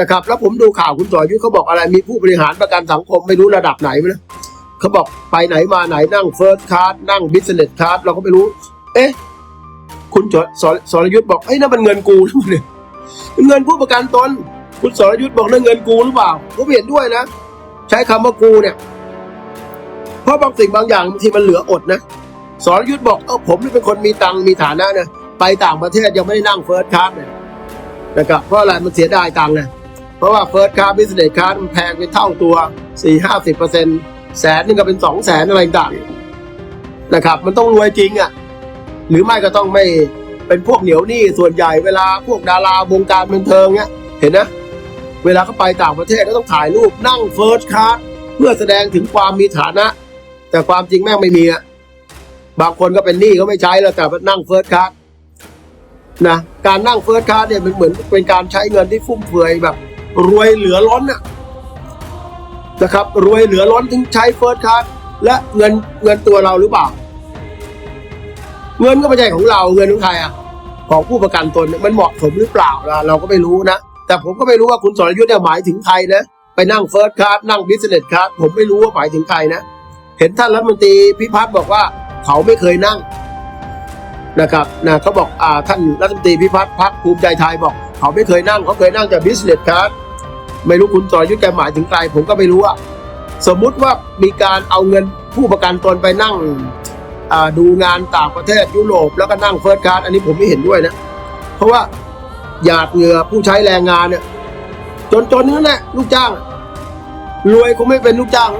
นะครับ แล้วผมดูข่าวคุณสรยุทธเขาบอกอะไรมีผู้บริหารประกันสังคมไม่รู้ระดับไหนนะเขาบอกไปไหนมาไหนนั่งเฟิร์สคลาสนั่งบิสเนสคลาสเราก็ไม่รู้ เอ๊ะ คุณสสสรยุทธบอกเอ้ยนั่นมันเงินกูนะมันเนี่ยเงินผู้ประกันตนคุณสรยุทธบอกนั่นเงินกูหรือเปล่าผมเห็นด้วยนะ ใช้คำว่ากูเนี่ย เพราะบางสิ่งบางอย่างบางทีมันเหลืออดนะสรยุทธบอกเออผมนี่เป็นคนมีตังมีฐานะนะไปต่างประเทศยังไม่ได้นั่งเฟิร์สคลาสเลยนะครับเพราะอะไรมันเสียดายตังค์นะ เพราะว่าเฟิร์สคลาสบิสเนสคลาสมันแพงไปเท่าตัวสี่ห้าสิบเปอร์เซ็นแสนนึงก็เป็นสองแสนอะไรต่างนะครับ มันต้องรวยจริงอะ หรือไม่ก็ต้องไม่เป็นพวกเหนียวหนี้ส่วนใหญ่เวลาพวกดาราวงการบันเทิงเนี้ยเห็นนะ เวลาเขาไปต่างประเทศก็ต้องถ่ายรูปนั่งเฟิร์สคลาสเพื่อแสดงถึงความมีฐานะ แต่ความจริงแม่งไม่มีอะบางคนก็เป็นหนี้เขาไม่ใช้แล้วแต่นั่งเฟิร์สคลาสนะการนั่งเฟิร์สคลาสเนี่ยมันเหมือนเป็นการใช้เงินที่ฟุ่มเฟือยแบบ รวยเหลือล้นอะนะครับ รวยเหลือล้นถึงใช้เฟิร์สคลาสและเงินเงินตัวเราหรือเปล่า เงินก็ไม่ใช่ของเราเงินของใครอะ ของผู้ประกันตนมันเหมาะสมหรือเปล่าล่ะเราก็ไม่รู้นะ แต่ผมก็ไม่รู้ว่าคุณสรยุทธ์เนี่ยหมายถึงใครนะไปนั่งเฟิร์สคลาสนั่งบิสเนสคลาสผมไม่รู้ว่าหมายถึงใครนะเห็นท่านรัฐมนตรีพิพัฒน์บอกว่าเขาไม่เคยนั่งนะครับนะเขาบอกอ่าท่านรัฐมนตรีพิพัฒน์พักภูมิใจไทยบอก เขาไม่เคยนั่งเขาเคยนั่งแต่บิสเนสคลาส ไม่รู้คุณสรยุทธ์แกหมายถึงใครผมก็ไม่รู้อะสมมุติว่ามีการเอาเงินผู้ประกันตนไปนั่งดูงานต่างประเทศยุโรปแล้วก็นั่งเฟิร์สคลาสอันนี้ผมไม่เห็นด้วยนะเพราะว่าหยาดเหงื่อผู้ใช้แรงงานเนี่ยจนจนนั่นแหละลูกจ้าง รวยคงไม่เป็นลูกจ้าง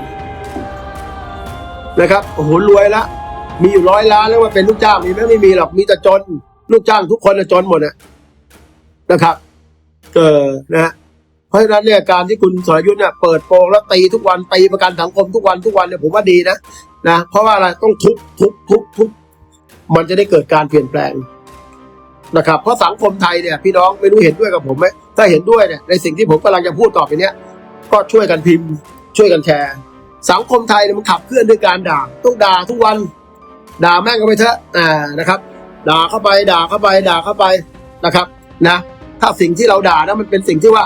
นะครับโอ้โหรวยละมีอยู่ร้อยล้านแล้วว่าเป็นลูกจ้างมีไหมไม่มีหรอกมีแต่จน ลูกจ้างทุกคนน่ะจนหมดนะนะครับ เออนะฮะ เพราะฉะนั้นเนี่ยการที่คุณสรยุทธ์เนี่ยเปิดโปงแล้วตีทุกวันตีประกันสังคมทุกวันทุกวันเนี่ยผมว่าดีนะนะเพราะว่าอะไรต้องทุบทุบทุบทุบมันจะได้เกิดการเปลี่ยนแปลงนะครับ เพราะสังคมไทยเนี่ยพี่น้องไม่รู้เห็นด้วยกับผมไหมถ้าเห็นด้วยเนี่ยในสิ่งที่ผมกำลังจะพูดต่อไปเนี้ยก็ช่วยกันพิมพ์ ช่วยกันแชร์สังคมไทยเนี่ยมันขับเคลื่อนด้วยการด่าต้องด่าทุกวัน ด่าแม่งก็ไปเถอะอ่านะครับ ด่าเข้าไปด่าเข้าไปด่าเข้าไปนะครับนะ ถ้าสิ่งที่เราด่านะมันเป็นสิ่งที่ว่า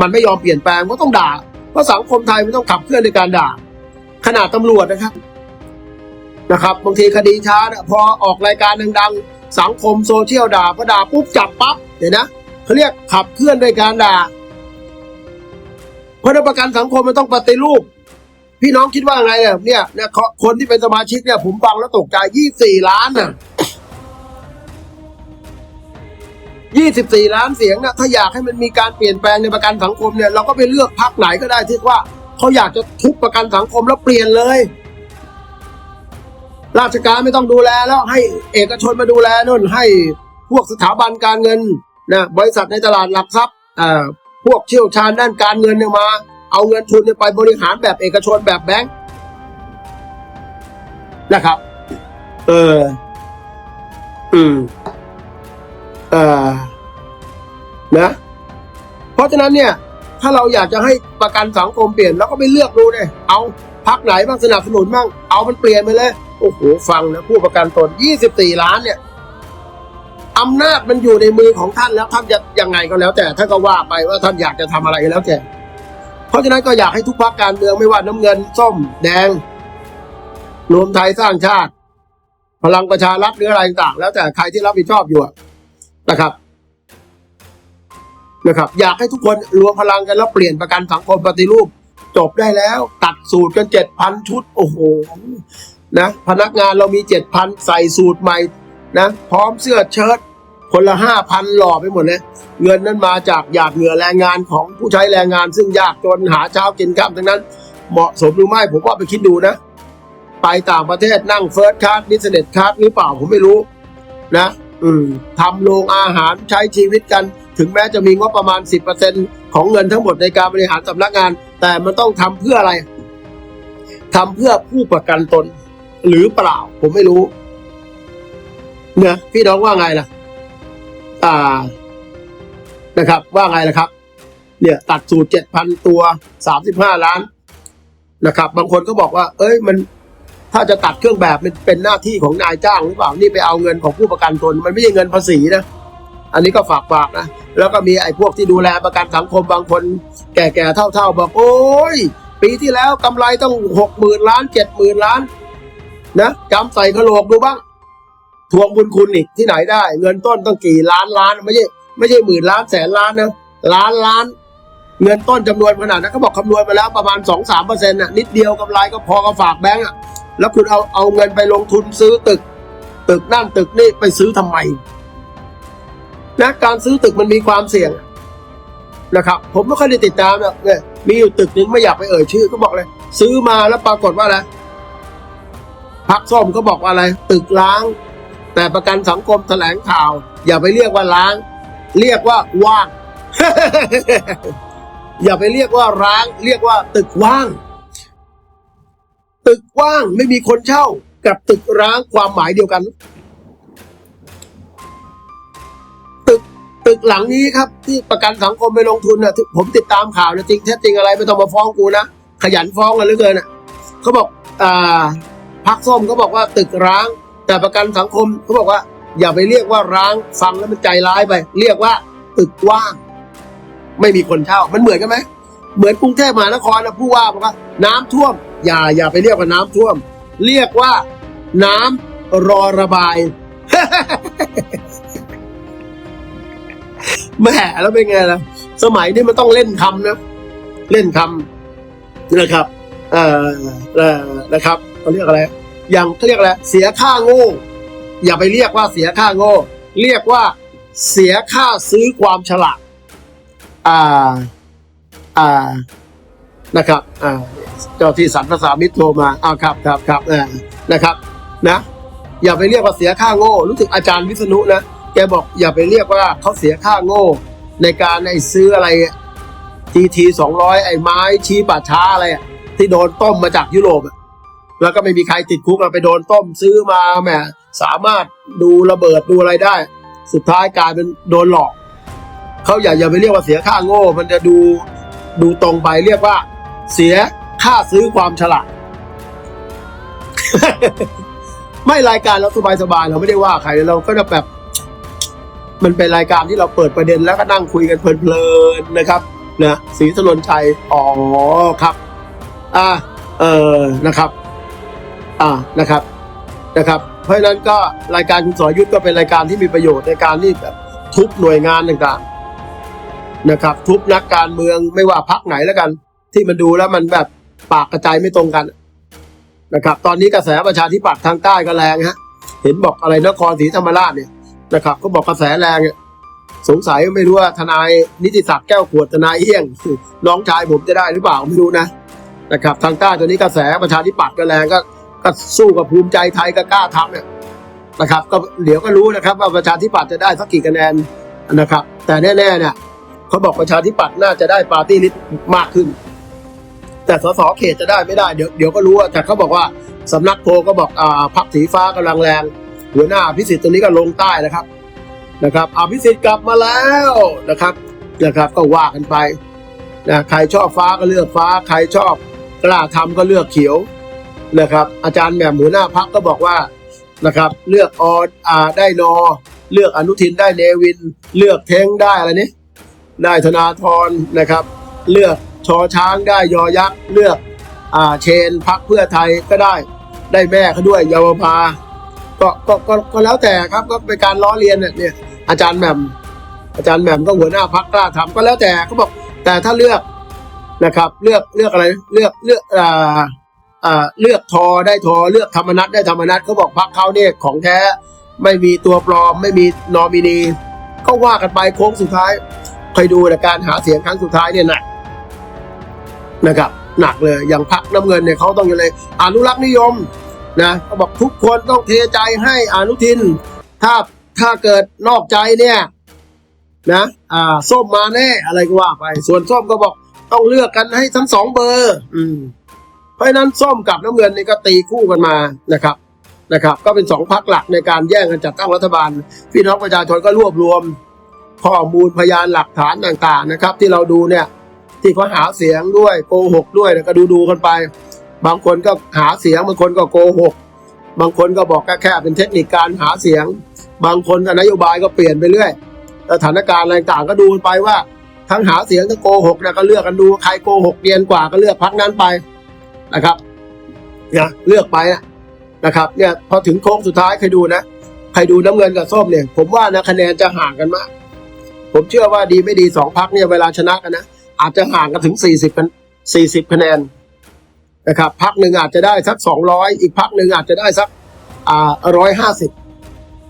มันไม่ยอมเปลี่ยนแปลงก็ต้องด่า เพราะสังคมไทยมันต้องขับเคลื่อนด้วยการด่า ขนาดตำรวจนะครับนะครับบางทีคดีช้าเนี่ยพอออกรายการดังๆ สังคมโซเชียลด่าพอด่าปุ๊บจับปั๊บเห็นนะเขาเรียกขับเคลื่อนด้วยการด่าเพราะประกันสังคมมันต้องปฏิรูปพี่น้องคิดว่าไงเนี่ยเนี่ยเนี่ยคนที่เป็นสมาชิกเนี่ยผมฟังแล้วตกใจยี่สี่ล้านน่ะ ยี่สิบสี่ล้านเสียงเนี่ยถ้าอยากให้มันมีการเปลี่ยนแปลงในประกันสังคมเนี่ยเราก็ไปเลือกพรรคไหนก็ได้ที่ว่าเขาอยากจะทุบประกันสังคมแล้วเปลี่ยนเลย ราชการไม่ต้องดูแลแล้วให้เอกชนมาดูแลนู่นให้พวกสถาบันการเงินนะบริษัทในตลาดหลักทรัพย์อ่าพวกเชี่ยวชาญด้านการเงินเนี่ยมา เอาเงินทุนเนี่ยไปบริหารแบบเอกชนแบบแบงค์นะครับ เออ อืม ออนะเพราะฉะนั้นเนี่ย ถ้าเราอยากจะให้ประกันสังคมเปลี่ยนเราก็ไปเลือกดูเลยเอาพักไหนบ้างสนับสนุนบ้างเอามันเปลี่ยนไปเลยโอ้โหฟังนะผู้ประกันตน 24 ล้านเนี่ยอำนาจมันอยู่ในมือของท่านแล้วท่านจะยังไงก็แล้ว แต่ท่านก็ว่าไปว่าท่านอยากจะทำอะไรก็แล้วแต่เพราะฉะนั้นก็อยากให้ทุกพรรคการเมืองไม่ว่าน้ำเงินส้มแดง รวมไทยสร้างชาติ พลังประชารัฐหรืออะไรต่างแล้วแต่ใครที่รับผิดชอบอยู่ นะครับนะครับ อยากให้ทุกคนรวมพลังกันแล้วเปลี่ยนประกันสังคมปฏิรูป จบได้แล้ว ตัดสูตรกันเจ็ดพันชุด โอ้โหนะพนักงานเรามีเจ็ดพันใส่สูตรใหม่นะพร้อมเสื้อเชิ้ตคนละห้าพันหล่อไปหมดเลย เงินนั้นมาจากหยาดเหงื่อแรงงานของผู้ใช้แรงงาน ซึ่งยากจนหาเช้ากินข้ามทั้งนั้น เหมาะสมหรือไม่ผมว่าไปคิดดูนะ ไปต่างประเทศนั่งเฟิร์สคลาสบิสเนสคลาสหรือเปล่าผมไม่รู้นะ ทำโรงอาหารใช้ชีวิตกัน ถึงแม้จะมีงบประมาณ 10%ของเงินทั้งหมดในการบริหารสำนักงาน แต่มันต้องทำเพื่ออะไรทำเพื่อผู้ประกันตน หรือเปล่า ผมไม่รู้เนี่ยพี่น้องว่าไงล่ะ อ่านะครับ ว่าไงล่ะครับ เนี่ย ตัดสูตรเจ็ดพันตัวสามสิบห้าล้านนะครับ บางคนก็บอกว่า เอ้ยมัน ถ้าจะตัดเครื่องแบบมันเป็นหน้าที่ของนายจ้างหรือเปล่านี่ไปเอาเงินของผู้ประกันตนมันไม่ใช่เงินภาษีนะ อันนี้ก็ฝากฝากนะ แล้วก็มีไอ้พวกที่ดูแลประกันสังคมบางคน แก่ๆเท่าๆบอกโอ้ยปีที่แล้วกำไรต้องหกหมื่นล้านเจ็ดหมื่นล้านนะจำใส่กระโหลกดูบ้างทวงบุญคุณอีกที่ไหนได้ เงินต้นต้องกี่ล้านล้านไม่ใช่ไม่ใช่หมื่นล้านแสนล้านนะล้านล้าน เงินต้นจำนวนขนาดนั้นเขาบอกคำนวณมาแล้วประมาณสองสามเปอร์เซ็นต์น่ะนิดเดียวกำไรก็พอกับฝากแบงก์อะ แล้วคุณเอาเอาเงินไปลงทุนซื้อตึก ตึกนั่นตึกนี่ไปซื้อทำไมนะการซื้อตึกมันมีความเสี่ยงนะครับ ผมไม่ค่อยได้ติดตามเนี่ยมีอยู่ตึกหนึงไม่อยากไปเอ่ยชื่อก็บอกเลย ซื้อมาแล้วปรากฏว่าอะไรพักส้มก็บอกว่าอะไร ตึกล้าง แต่ประกันสังคมแถลงข่าว อย่าไปเรียกว่าล้าง เรียกว่าว่าง อย่าไปเรียกว่าร้าง เรียกว่าตึกว่าง ตึกว่างไม่มีคนเช่า กับตึกร้างความหมายเดียวกัน ตึกตึกหลังนี้ครับ ที่ประกันสังคมไปลงทุนนะผมติดตามข่าวนะจริงแท้จริงอะไรไม่ต้องมาฟ้องกูนะขยันฟ้องกันเหลือเกินอะเขาบอกอ่าพักส้มเขาบอกว่าตึกร้าง แต่ประกันสังคมเขาบอกว่า อย่าไปเรียกว่าร้างฟังแล้วมันใจร้ายไป เรียกว่า ตึกว่าง ไม่มีคนเช่า มันเหมือนกันไหมเหมือนกรุงเทพมหานครนะผู้ว่าบอกว่าน้ำท่วม อย่าอย่าไปเรียกว่าน้ำท่วม เรียกว่า น้ำรอระบายแหม่แล้วเป็นไงล่ะ สมัยนี้มันต้องเล่นคำนะ เล่นคำนะครับ เอ่อเอ่อนะครับเขาเรียกอะไร อย่างเขาเรียกอะไร เสียค่าโง่ อย่าไปเรียกว่าเสียค่าโง่ เรียกว่าเสียค่าซื้อความฉลาด อ่า อ่า นะครับอ่าเจ้าที่สรรภาษามิตรโทรมาอ้าวครับครับครับอ่านะครับนะ อย่าไปเรียกว่าเสียค่าโง่ รู้สึกอาจารย์วิษณุนะแกบอกอย่าไปเรียกว่าเขาเสียค่าโง่ ในการไอ้ซื้ออะไรทีทีสองร้อยไอ้ไม้ชี้ป่าช้าอะไรอะที่โดนต้มมาจากยุโรปอะแล้วก็ไม่มีใครติดคุกอะไปโดนต้มซื้อมาแหมสามารถดูระเบิดดูอะไรได้ สุดท้ายกลายเป็นโดนหลอกเขาอย่าอย่าไปเรียกว่าเสียค่าโง่ มันจะดูดูตรงไปเรียกว่า เสียค่าซื้อความฉลาด ไม่รายการเราสบายๆเราไม่ได้ว่าใครเราก็จะแบบ มันเป็นรายการที่เราเปิดประเด็นแล้วก็นั่งคุยกันเพลินๆนะครับนะศรีสนนชัยอ๋อครับ อ่าเออนะครับ อ่านะครับนะครับ เพราะฉะนั้นก็รายการคุณสรยุทธก็เป็นรายการที่มีประโยชน์ในการที่แบบทุบหน่วยงานต่างๆนะครับ ทุบนักการเมืองไม่ว่าพักไหนแล้วกัน ที่มันดูแล้วมันแบบปากกระจายไม่ตรงกันนะครับ ตอนนี้กระแสประชาธิปัตย์ทางใต้ก็แรงฮะ เห็นบอกอะไรนครศรีธรรมราชเนี่ยนะครับ ก็บอกกระแสแรงเนี่ยสงสัยไม่รู้ว่าทนายนิติศักดิ์แก้วขวดทนายเอี้ยงน้องชายผมจะได้หรือเปล่าไม่รู้นะนะครับ ทางใต้ตอนนี้กระแสประชาธิปัตย์ก็แรงก็ก็สู้กับภูมิใจไทยก็กล้าทำเนี่ยนะครับ ก็เดี๋ยวก็รู้นะครับ ว่าประชาธิปัตย์จะได้สักกี่คะแนนนะครับ แต่แน่ๆเนี่ยเขาบอกประชาธิปัตย์น่าจะได้ปาร์ตี้ลิสต์มากขึ้น แต่สสเขตจะได้ไม่ได้เดี๋ยวเดี๋ยวก็รู้อะแต่เขาบอกว่าสำนักโพลก็บอกอ่าพักสีฟ้ากำลังแรง หัวหน้าพิสิทธิ์ตัวนี้ก็ลงใต้นะครับนะครับอภิสิทธิ์กลับมาแล้วนะครับนะครับก็ว่ากันไปนะใครชอบฟ้าก็เลือกฟ้า ใครชอบกล้าทำก็เลือกเขียวนะครับ อาจารย์แหม่มหัวหน้าพักก็บอกว่านะครับเลือกอออ่าได้นอ เลือกอนุทินได้เนวิน เลือกเทงได้อะไรนี่ได้ธนาธรนะครับ เลือก ชอช้างได้ยอยักษ์เลือกอ่าเชนพักเพื่อไทยก็ได้ได้แม่เขาด้วยเยาวภาก็ก็ก็ก็แล้วแต่ครับก็เป็นการล้อเลียนเนี่ยอาจารย์แหม่มอาจารย์แหม่มก็หัวหน้าพักกล้าทำก็แล้วแต่เขาบอกแต่ถ้าเลือกนะครับ เลือกเลือกอะไรเลือกเลือกอ่าอ่าเลือกทอได้ทอเลือกธรรมนัตได้ธรรมนัตเขาบอกพักเขาเนี่ยของแท้ไม่มีตัวปลอม ไม่มีนอมินีก็ว่ากันไปโค้งสุดท้ายคอยดูนะการหาเสียงครั้งสุดท้ายเนี่ยหนัก นะครับหนักเลยอย่างพักน้ำเงินเนี่ยเขาต้องอยู่เลยอนุรักษ์นิยมนะเขาบอกทุกคนต้องเทใจให้อนุทิน ถ้าถ้าเกิดนอกใจเนี่ยนะอ่าส้มมาแน่อะไรก็ว่าไป ส่วนส้มก็บอกต้องเลือกกันให้ทั้งสองเบอร์ อืมเพราะนั้นส้มกับน้ำเงินนี่ก็ตีคู่กันมานะครับนะครับ ก็เป็นสองพักหลักในการแย่งกันจัดตั้งรัฐบาล พี่น้องประชาชนก็รวบรวมข้อมูลพยานหลักฐานต่างๆนะครับ ที่เราดูเนี่ย ที่เขาหาเสียงด้วยโกหกด้วยนะก็ดูดูๆกันไป บางคนก็หาเสียงบางคนก็โกหก บางคนก็บอกแค่แค่เป็นเทคนิคการหาเสียง บางคนก็นโยบายก็เปลี่ยนไปเรื่อยสถานการณ์อะไรต่างก็ดูไปว่า ทั้งหาเสียงทั้งโกหกนะก็เลือกกันดูใครโกหกเรียนกว่าก็เลือกพักนั้นไปนะครับนะเลือกไปนะนะครับเนี่ยพอถึงโค้งสุดท้ายใครดูนะใครดูน้ำเงินกับส้มเนี่ย ผมว่านะคะแนนจะห่างกันมาก ผมเชื่อว่าดีไม่ดีสองพักเนี่ยเวลาชนะกันนะ อาจจะห่างกันถึงสี่สิบกันสี่สิบคะแนนนะครับพักหนึ่งอาจจะได้สักสองร้อยอีกพักหนึ่งอาจจะได้สักอ่าร้อยห้าสิบ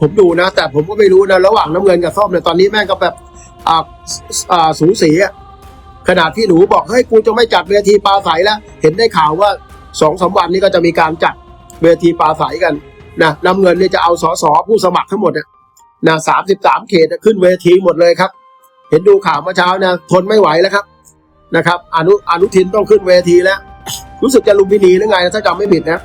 ผมดูนะ แต่ผมก็ไม่รู้นะระหว่างน้ำเงินกับส้มเนี่ยตอนนี้แม่งก็แบบอ่าอ่าสูสีอะขนาดที่หนูบอกเฮ้ยกูจะไม่จัดเวทีปลาใสแล้วเห็นได้ข่าวว่าสองสามวันนี้ก็จะมีการจัดเวทีปลาใสกันนะน้ำเงินเนี่ยจะเอาสอสอผู้สมัครทั้งหมดเนี่ยนะสามสิบสามเขตขึ้นเวทีหมดเลยครับ เห็นดูข่าวเมื่อเช้านะทนไม่ไหวแล้วครับ นะครับอนุอนุทินต้องขึ้นเวทีแล้ว รู้สึกจะลุมพินีหรือไงถ้าจำไม่ผิดนะ